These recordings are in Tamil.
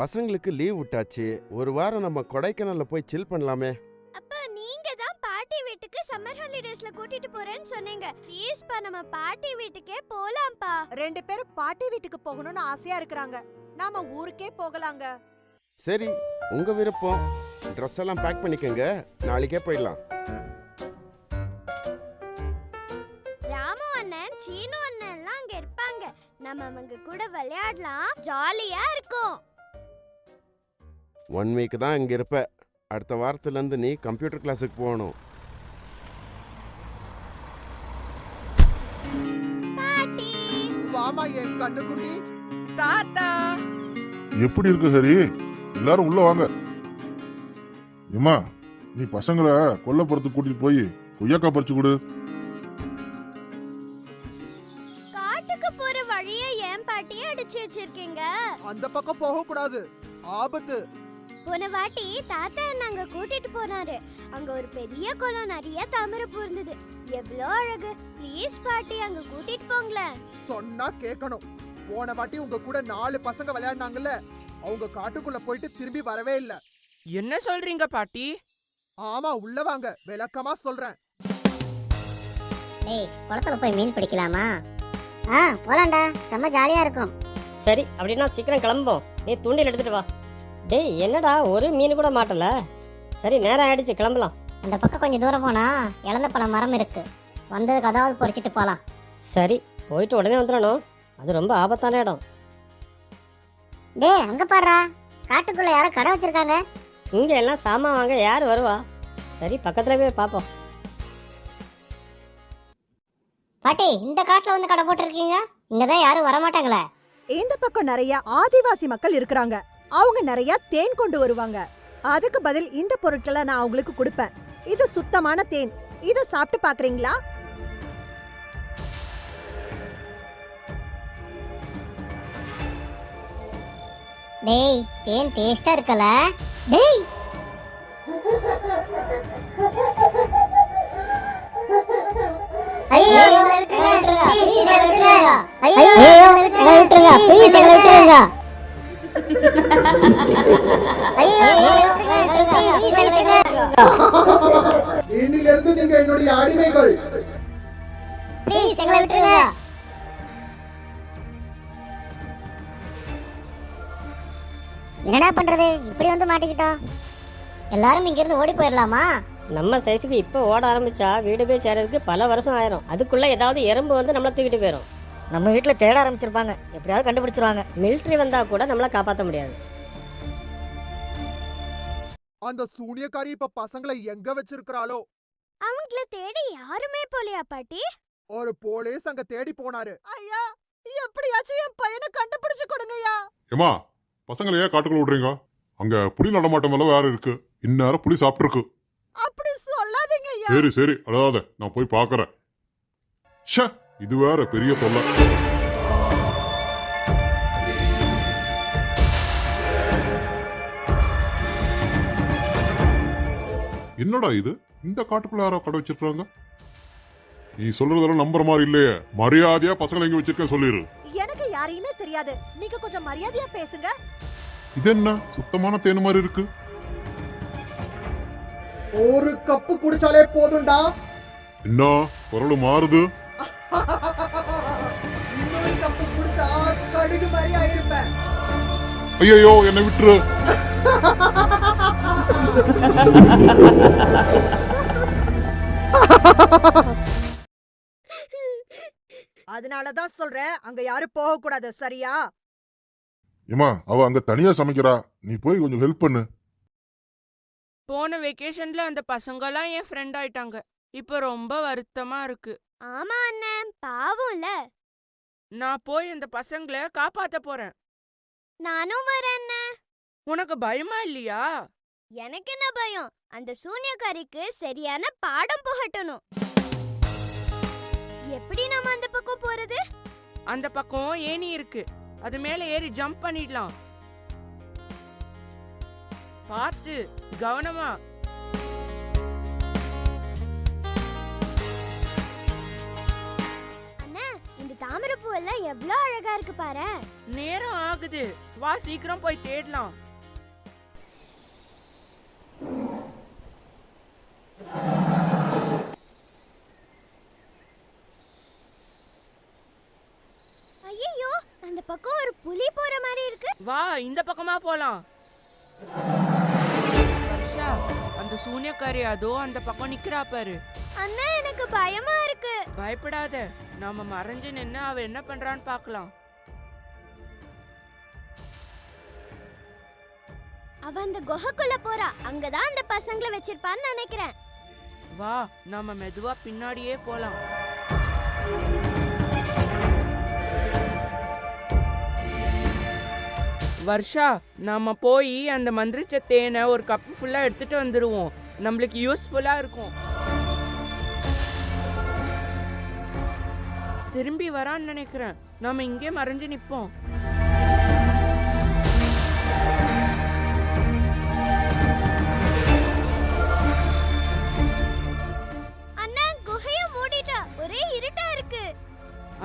பசங்களுக்கு லீவ் விட்டாச்சு. ஒரு வாரம் நம்ம கொடைக்கானல்ல போய் சில் பண்ணலாமே. அப்ப நீங்க தான் பாட்டி வீட்டுக்கு சம்மர் ஹாலிடேஸ்ல கூட்டிட்டு போறேன்னு சொன்னீங்க. ப்ளீஸ் பா நம்ம பாட்டி வீட்டுக்கே போலாம்ப்பா. ரெண்டு பேரும் பாட்டி வீட்டுக்கு போகணும்னு ஆசையா இருக்கிறாங்க. நாம ஊருக்கே போகலாங்க. சரி உங்க விருப்பம். ட்ரெஸ் எல்லாம் பேக் பண்ணிக்கங்க. நாளைக்கே போயிடலாம். ராமு அண்ணன் சீனு அண்ணன் எல்லாம் அங்க இருப்பாங்க. நம்ம அவங்க கூட விளையாடலாம். ஜாலியா இருக்கும். ஒன் வீக் தான் இங்க இருப்ப. அடுத்த வாரத்துல இருந்து நீ கம்ப்யூட்டர் கிளாஸுக்கு போகணும். பாட்டி. வாமா என் கண்ணுக்குட்டி. தாத்தா. எப்படி இருக்கு ஹரி எல்லாரும் உள்ள வாங்க. ஏம்மா நீ பசங்களை கொல்லப்புறத்துக்கு கூட்டிட்டு போய் கொய்யாக்காய் பறிச்சு கொடு. காட்டுக்கு போற வழிய ஏன் பாட்டியே அடிச்சு வச்சிருக்கீங்க? அந்த பக்கம் போக கூடாது ஆபத்து. போன வாட்டி தாத்தா என்ன அங்க கூட்டிட்டு போனாரு. அங்க ஒரு பெரிய குளம் நிறைய தாமரைப்பூ இருந்தது எவ்வளோ அழகு. ப்ளீஸ் பாட்டி அங்க கூட்டிட்டு போங்களேன். சொன்னா கேட்கணும் போன வாட்டி உங்க கூட நாலு பசங்க விளையாடினாங்கல்ல அவங்க காட்டுக்குள்ள போயிட்டு திரும்பி வரவே இல்ல. என்ன சொல்றீங்க பாட்டி? ஆமா உள்ள வாங்க. விளக்கமா சொல்றேன். ஏய் குளத்துல போய் மீன் பிடிக்கலாமா? ஆ போலாம்டா. செம்ம ஜாலியா இருக்கும். சரி அப்படின்னா சீக்கிரம் கிளம்புவோம். நீ தூண்டில் எடுத்துட்டு வா. டேய் என்னடா ஒரு மீன் கூட மாட்டல. சரி நேரம் ஆயிடுச்சு கிளம்பலாம். அந்த பக்கம் கொஞ்சம் தூரம் போனா இழந்த பழம் மரம் இருக்கு. வந்ததுக்கு அதாவது பொறிச்சிட்டு போலாம். சரி போயிட்டு உடனே வந்துடணும். அது ரொம்ப ஆபத்தான இடம். டேய் அங்க பாருடா. காட்டுக்குள்ள யாரோ கடை வச்சிருக்காங்க. இங்க எல்லாம் சாமான் வாங்க யார் வருவா? சரி பக்கத்துல போய் பார்ப்போம். பாட்டி இந்த காட்டுல வந்து கடை போட்டிருக்கீங்க? இங்கதான் யாரும் வரமாட்டாங்களே. இந்த பக்கம் நிறைய ஆதிவாசி மக்கள் இருக்கிறாங்க. அவங்க நிறைய தேன் கொண்டு வருவாங்க. அதுக்கு பதில் இந்த பொருட்களை நான் அவங்களுக்கு கொடுப்பேன். இது சுத்தமான தேன். இத சாப்பிட்டு பாக்குறீங்களா? டேய் தேன் டேஸ்டா இருக்கல? டேய்! ஐயோ விட்டுருங்க ப்ளீஸ் விட்டுருங்க ஐயோ விட்டுருங்க ப்ளீஸ் விட்டுருங்க இன்னிலிருந்து நீங்க என்னுடைய அடிமைகள். ப்ளீஸ் எங்களை விட்டுருங்க. என்னடா பண்றது? இப்படி வந்து மாட்டிக்கிட்டோம் எல்லாரும் இங்க இருந்து ஓடி போயிடலாமா நம்ம சைஸுக்கு இப்போ ஓட ஆரம்பிச்சா வீடு போய் சேரதுக்கு பல வருஷம் ஆயிரும். அதுக்குள்ள ஏதாவது எறும்பு வந்து நம்மளை தூக்கிட்டு போயிடும் நம்ம வீட்ல தேட ஆரம்பிச்சிருப்பாங்க. எப்படியாவது கண்டுபிடிச்சிருவாங்க. மிலிட்ரி வந்தா கூட நம்மளை காப்பாற்ற முடியாது. அந்த சூனியக்காரி இப்ப பசங்களை எங்க வச்சிருக்கிறாளோ? அவங்கள தேடி யாருமே போலையா பாட்டி? ஒரு போலீஸ் அங்க தேடி போனாரு. ஐயா எப்படியாச்சும் என் பையனை கண்டுபிடிச்சு கொடுங்கய்யா. ஏமா பசங்களை ஏன் காட்டுக்குள்ள விடுறீங்க? அங்க புலி நடமாட்டம் எல்லாம் வேற இருக்கு. இந்நேரம் புலி சாப்பிட்டுருக்கு. அப்படி சொல்லாதீங்க ஐயா. சரி சரி அழாத. நான் போய் பார்க்கறேன் ஷே இது வேற பெரிய தொல்லை. என்னடா இது? இந்த காட்டுக்குள்ள யாரோ கடை வச்சிருக்காங்க நீ சொல்றதெல்லாம் நம்புற மாதிரி இல்லையே. மரியாதையா பசங்களை எங்க வச்சிருக்கேன் சொல்லிரு. எனக்கு யாரையுமே தெரியாது. நீங்க கொஞ்சம் மரியாதையா பேசுங்க. இது என்ன? சுத்தமான தேன் மாதிரி இருக்கு. ஒரு கப்பு குடிச்சாலே போதும்டா. என்ன? குரல் மாறுது. இன்னொரு கப்பு குடிச்சா கடுகு மாதிரி ஆயிருப்பேன். ஐயோ என்னை விட்டுரு. அதனாலதான் சொல்றேன் அங்க யாரும் போக கூடாது சரியா? ஏமா அவ அங்க தனியா சமைக்கிறா. நீ போய் கொஞ்சம் ஹெல்ப் பண்ணு. போன வெக்கேஷன்ல அந்த பசங்கெல்லாம் என் ஃப்ரெண்ட் ஆயிட்டாங்க. இப்போ ரொம்ப வருத்தமா இருக்கு. ஆமா அண்ணன் பாவம்ல. நான் போய் அந்த பசங்களை காப்பாத்த போறேன். நானும் வரேன் அண்ணன் உனக்கு பயமா இல்லையா? எனக்கு என்ன பயம்? அந்த சூனியக்காரிக்கு சரியான பாடம் புகட்டணும். எப்படி நாம அந்த பக்கம் போறது? அந்த பக்கம் ஏணி இருக்கு. அது மேல ஏறி ஜம்ப் பண்ணிடலாம். பார்த்து கவனமா எல்லாம் எவ்வளோ அழகா இருக்கு பாரு. நேரம் ஆகுது. வா சீக்கிரம் போய் தேடலாம். ஐயோ அந்த பக்கம் ஒரு புலி போற மாதிரி இருக்கு. வா இந்த பக்கமா போலாம். வர்ஷா அந்த சூனியக்காரி அதோ அந்த பக்கம் நிக்கிறா பாரு. அண்ணா எனக்கு பயமா இருக்கு. பயப்படாத. நாம மறைஞ்சு நின்னு அவ என்ன பண்றான்னு பார்க்கலாம் அவ அந்த குகைக்குள்ள போறா. அங்கதான் அந்த பசங்களை வச்சிருப்பான்னு நினைக்கிறேன். வா நாம மெதுவா பின்னாடியே போலாம். வர்ஷா நாம போய் அந்த மந்திரிச்ச தேனை ஒரு கப் ஃபுல்லா எடுத்துட்டு வந்துருவோம். நம்மளுக்கு யூஸ்ஃபுல்லா இருக்கும். திரும்பி வரான்னு நினைக்கிறேன். நாம இங்கே மறைஞ்சு நிப்போம். அண்ணா குகைய மூடிட்டா. ஒரே இருட்டா இருக்கு.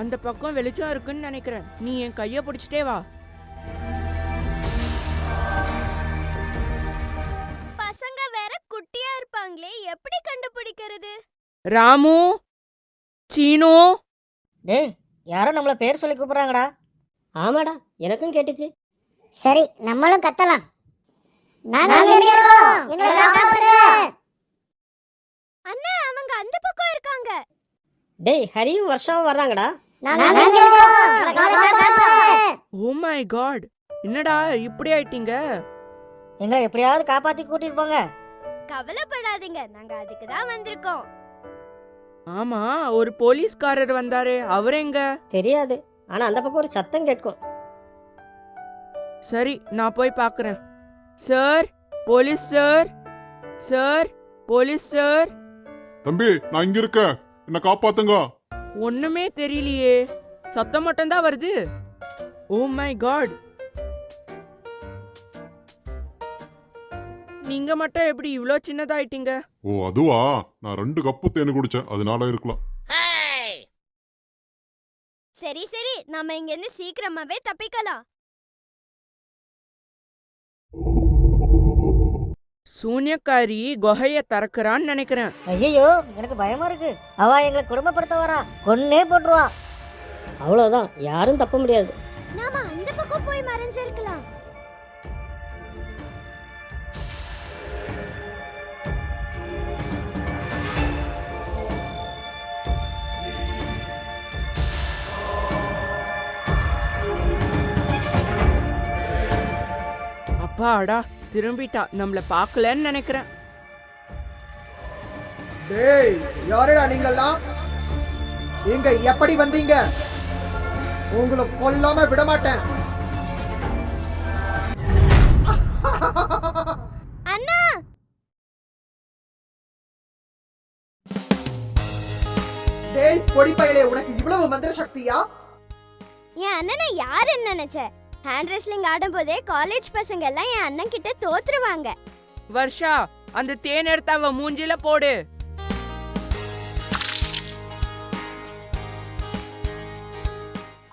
அந்த பக்கம் வெளிச்சம் இருக்குன்னு நினைக்கிறேன். நீ என் கைய பிடிச்சிட்டே வா. பசங்க வேற குட்டியா இருப்பாங்களே. எப்படி கண்டுபிடிக்கிறது? ராமு சீனு டேய் யாரோ நம்மள பேர் சொல்லி கூப்பிடுறாங்கடா. ஆமாடா எனக்கும் கேட்டுச்சு. சரி நம்மளும் கத்தலாம். அண்ணா அவங்க அந்த பக்கம் இருக்காங்க. டேய் ஹரியும் வருஷாவும் வர்றாங்கடா. ஓ மை காட் என்னடா இப்படி ஆயிட்டீங்க? எங்களை எப்படியாவது காப்பாத்தி கூட்டிட்டு போங்க. கவலைப்படாதீங்க. நாங்க அதுக்கு தான் வந்திருக்கோம். ஆமா ஒரு போலீஸ்காரர் வந்தாரு அவர் எங்க? தெரியாது. ஆனா அந்த பக்கம் ஒரு சத்தம் கேட்கும். சரி நான் போய் பார்க்கறேன் sir police sir. Sir police sir. தம்பி நான் இங்க இருக்கேன். என்ன காப்பாத்துங்க. ஒண்ணுமே தெரியலையே. சத்தம் மட்டும்தான் வருது. ஓ மை காட் நீங்க மட்டும் எப்படி இவ்ளோ சின்னதாயிட்டீங்க? ஓ அதுவா? நான் ரெண்டு கப்பு தேன் குடிச்சேன். அதனால இருக்கலாம். சரி சரி. நாம இங்க இருந்து சீக்கிரமாவே தப்பிக்கலாம். சூனியக்காரி குகைய திறக்கறான்னு நினைக்கிறேன். ஐயோ எனக்கு பயமா இருக்கு. அவ எங்களை குடும்பப்படுத்த வரா கொன்னே போட்டுருவா. அவ்வளவுதான். யாரும் தப்ப முடியாது. நாம அந்த பக்கம் போய் மறைஞ்சிருக்கலாம். அப்பாடா திரும்பிட்டா. நம்மள பார்க்கலன்னு நினைக்கிறேன். டேய் யாருடா நீங்கெல்லாம் இங்க எப்படி வந்தீங்க? உங்களை கொல்லாம விட மாட்டேன் அண்ணா! டேய் பொடி பயலே உனக்கு இவ்வளவு மந்திர சக்தியா? என் அண்ணனை யாருன்னு நினைச்ச? ஹேண்ட் ரெஸ்லிங் ஆடும்போதே காலேஜ் பசங்க எல்லாம் என் அண்ணன் கிட்ட தோத்துருவாங்க. வர்ஷா அந்த தேன் எடுத்து அவ மூஞ்சில போடு.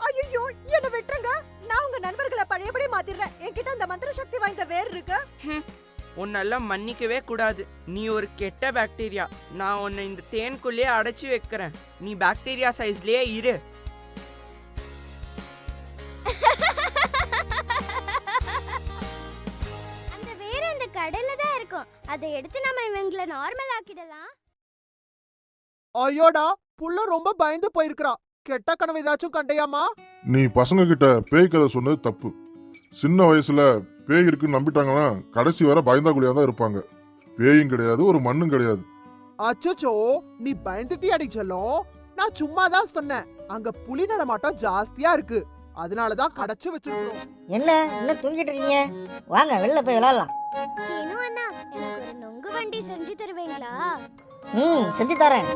ஐயோ என்ன விட்டுருங்க நான் உங்க நண்பர்களை பழையபடி மாத்திடுறேன். என்கிட்ட அந்த மந்திர சக்தி வாய்ந்த வேர் இருக்கு. உன்னெல்லாம் மன்னிக்கவே கூடாது. நீ ஒரு கெட்ட பாக்டீரியா நான் உன்னை இந்த தேன்குள்ளேயே அடைச்சி வைக்கிறேன். நீ பாக்டீரியா சைஸ்லயே இரு. அதை எடுத்து நம்ம இவங்களை நார்மல் ஆக்கிடலாம். ஐயோடா புள்ள ரொம்ப பயந்து போயிருக்கிறா. கெட்ட கனவு ஏதாச்சும் கண்டையாமா? நீ பசங்க கிட்ட பேய் கதை சொன்னது தப்பு. சின்ன வயசுல பேய் இருக்குன்னு நம்பிட்டாங்கன்னா கடைசி வரை பயந்தாக்குழியா தான் இருப்பாங்க. பேயும் கிடையாது ஒரு மண்ணும் கிடையாது. அச்சச்சோ நீ பயந்துட்டியாடி செல்லம் நான் சும்மா தான் சொன்னேன். அங்க புலி நடமாட்டம் ஜாஸ்தியா இருக்கு. அதனாலதான் கடைச்சு வச்சிருக்கோம் என்ன? இன்னும் தூங்கிட்டு இருக்கீங்க? வாங்க வெளில போய் விளையாடலாம். சீனு அண்ணா எனக்கு ஒரு நொங்கு வண்டி செஞ்சு தருவீங்களா ம் செஞ்சு தரேன்